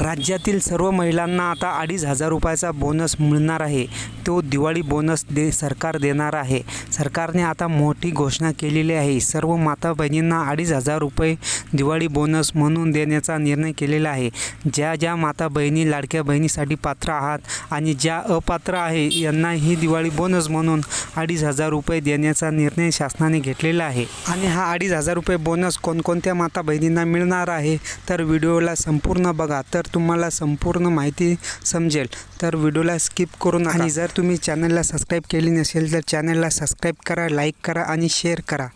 राज्यातील सर्व महिलांना आता अडीच हजार रुपयाचा बोनस मिळणार आहे. तो दिवाळी बोनस दे सरकार देणार आहे. सरकारने आता मोठी घोषणा केलेली आहे. सर्व माता बहिणींना अडीच हजार रुपये दिवाळी बोनस म्हणून देण्याचा निर्णय केलेला आहे. ज्या ज्या माता बहिणी लाडक्या बहिणीसाठी पात्र आहात आणि ज्या अपात्र आहे यांना ही दिवाळी बोनस म्हणून अडीच हजार रुपये देण्याचा निर्णय शासनाने घेतलेला आहे. आणि हा अडीच हजार रुपये बोनस कोणकोणत्या माता बहिणींना मिळणार आहे तर व्हिडिओला संपूर्ण बघा. तर तुम्हाला संपूर्ण माहिती समजेल. तर व्हिडिओला स्किप करू नका. आणि जर तुम्ही चॅनलला सबस्क्राईब केली नसेल तर चॅनलला सबस्क्राईब करा लाईक करा आणि शेअर करा.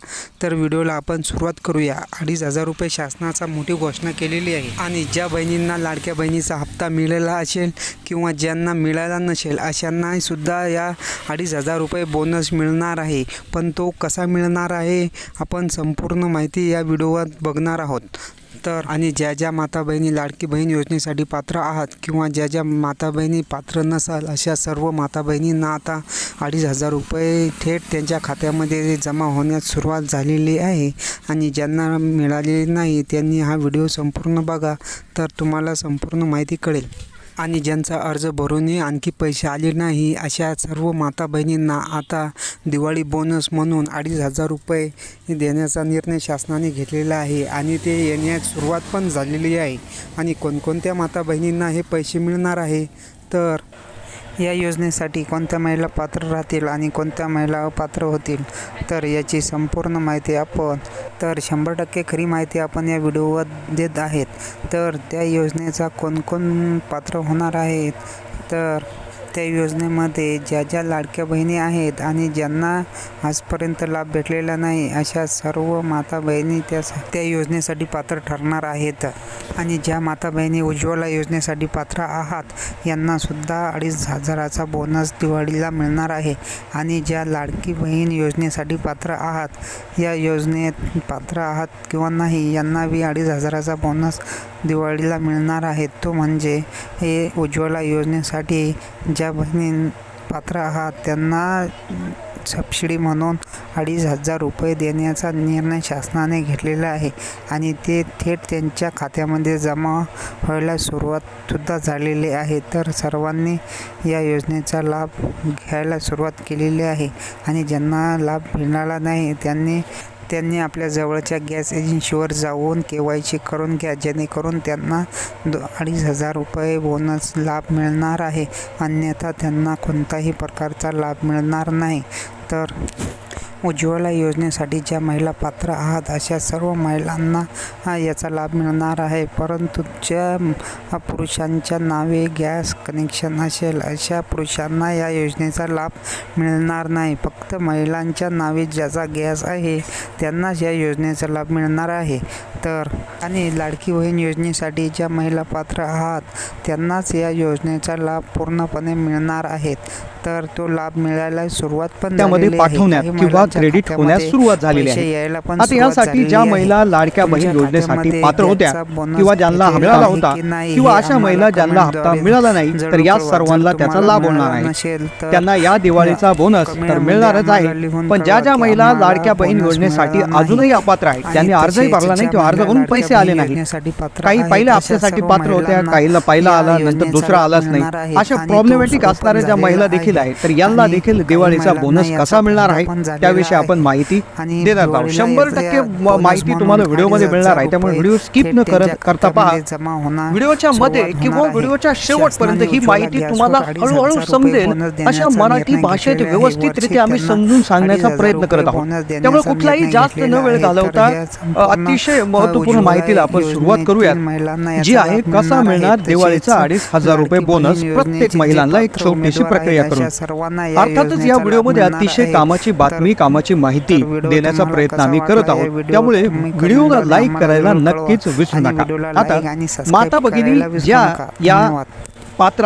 तर व्हिडिओला आपण सुरुवात करूया. अडीच हजार रुपये शासनाचा मोठी घोषणा केलेली आहे. आणि ज्या बहिणींना लाडक्या बहिणीचा हप्ता मिळाला असेल किंवा ज्यांना मिळाला नसेल अशांना सुद्धा या अडीच हजार रुपये बोनस मिळणार आहे. पण तो कसा मिळणार आहे आपण संपूर्ण माहिती या व्हिडिओवर बघणार आहोत. तर आणि ज्या ज्या माता बहिणी लाडकी बहीण योजनेसाठी पात्र आहात किंवा ज्या ज्या माता बहिणी पात्र नसाल अशा सर्व माता बहिणींना आता अडीच हजार रुपये थेट त्यांच्या खात्यामध्ये जमा होण्यास सुरुवात झालेली आहे आणि ज्यांना मिळालेली नाही त्यांनी हा व्हिडिओ संपूर्ण बघा तर तुम्हाला संपूर्ण माहिती कळेल. आणि ज्यांचा अर्ज भरूनही आणखी पैसे आले नाही अशा सर्व माता बहिणींना आता दिवाळी बोनस म्हणून अडीच हजार रुपये देण्याचा निर्णय शासनाने घेतलेला आहे आणि ते येण्यास सुरुवात पण झालेली आहे. आणि कोणकोणत्या माता बहिणींना हे पैसे मिळणार आहे? तर या योजनेसाठी कोणत्या महिला पात्र राहतील आणि कोणत्या महिला अपात्र होतील? तर याची संपूर्ण माहिती आपण तर शंभर टक्के खरी माहिती आपण या व्हिडिओवर देत आहेत. तर त्या योजनेचा कोण कोण पात्र होणार आहेत? तर त्या योजनेमध्ये ज्या ज्या लाडक्या बहिणी आहेत आणि ज्यांना आजपर्यंत लाभ भेटलेला नाही अशा सर्व माता बहिणी त्या त्या योजनेसाठी पात्र ठरणार आहेत. आणि ज्या माता बहिणी उज्ज्वला योजनेसाठी पात्र आहात यांनासुद्धा अडीच हजाराचा बोनस दिवाळीला मिळणार आहे. आणि ज्या लाडकी बहीण योजनेसाठी पात्र आहात या योजनेत पात्र आहात किंवा नाही यांना बी अडीच हजाराचा बोनस दिवाळीला मिळणार आहे. तो म्हणजे हे उज्ज्वला योजनेसाठी ज्या बहिणी पात्र आहात त्यांना सबसिडी म्हणून अडीच हजार रुपये देण्याचा निर्णय शासनाने घेतलेला आहे आणि ते थेट त्यांच्या खात्यामध्ये जमा व्हायला सुरुवातसुद्धा झालेली आहे. तर सर्वांनी या योजनेचा लाभ घ्यायला सुरुवात केलेली आहे आणि ज्यांना लाभ मिळाला नाही त्यांनी त्यांनी आपल्या जवळच्या गॅस एजन्सीवर जाऊन के वाय सी करून घ्या जेणेकरून त्यांना दो अडीच हजार रुपये बोनस लाभ मिळणार आहे. अन्यथा त्यांना कोणताही प्रकारचा लाभ मिळणार नाही. तर उज्ज्वला योजनेसाठी ज्या महिला पात्र आहात अशा सर्व महिलांना याचा लाभ मिळणार आहे. परंतु ज्या पुरुषांच्या नावे गॅस कनेक्शन असेल अशा पुरुषांना या योजनेचा लाभ मिळणार नाही. फक्त महिलांच्या नावे ज्याचा गॅस आहे त्यांनाच या योजनेचा लाभ मिळणार आहे. तर आणि लाडकी बहीण योजनेसाठी ज्या महिला पात्र आहात त्यांनाच या योजनेचा लाभ पूर्णपणे मिळणार आहेत. तर तो लाभ मिळायला सुरुवात पण त्यामध्ये. पाठवण्यात किंवा क्रेडिट होण्यास सुरुवात झालेली आहे. आता यासाठी ज्या. महिला लाडक्या बहीण योजनेसाठी पात्र होत्या किंवा ज्यांना मिळाला होता किंवा अशा महिला ज्यांना हप्ता मिळाला नाही तर या. सर्वांना त्याचा लाभ होणार आहे. त्यांना या दिवाळीचा बोनस तर मिळणारच आहे. पण ज्या ज्या महिला लाडक्या बहीण योजनेसाठी. अजूनही अपात्र आहेत. त्यांनी अर्जही भरला नाही किंवा अर्ज करून पैसे आले नाही काही पहिल्या हप्त्यासाठी सर्व पात्र होत्या काहीला पहिला आला नंतर दुसरा आलाच नाही. अशा प्रॉब्लेमॅटिक असणाऱ्या ज्या महिला झालेला देखील आहे. तर यांना देखील दिवाळीचा बोनस कसा मिळणार आहे? त्याविषयी. आपण माहिती देणार आहोत. शंभर टक्के माहिती तुम्हाला व्हिडिओमध्ये मिळणार आहे. त्यामुळे व्हिडिओ स्किप न करत करता पहा. व्हिडिओच्या मध्ये किंवा. व्हिडिओच्या शेवटपर्यंत ही माहिती तुम्हाला हळूहळू समजेल. अशा मराठी भाषेत. व्यवस्थितरित्या आम्ही समजून सांगण्याचा प्रयत्न करत आहोत. त्यामुळे कुठलाही जास्त न वेळ घालवता अतिशय महत्त्वपूर्ण माहितीला आपण सुरुवात करूयात. महिलांना जी आहे कसा मिळणार दिवाळीचा अडीच हजार रुपये बोनस प्रत्येक महिलांना एक छोटीशी प्रक्रिया करून अर्थातच या व्हिडिओमध्ये अतिशय. कामाची बातमी कामाची माहिती देण्याचा प्रयत्न आम्ही करत आहोत त्यामुळे व्हिडिओला लाईक करायला नक्कीच. विसरू नका आता माता भगिनी ज्या. या. पात्र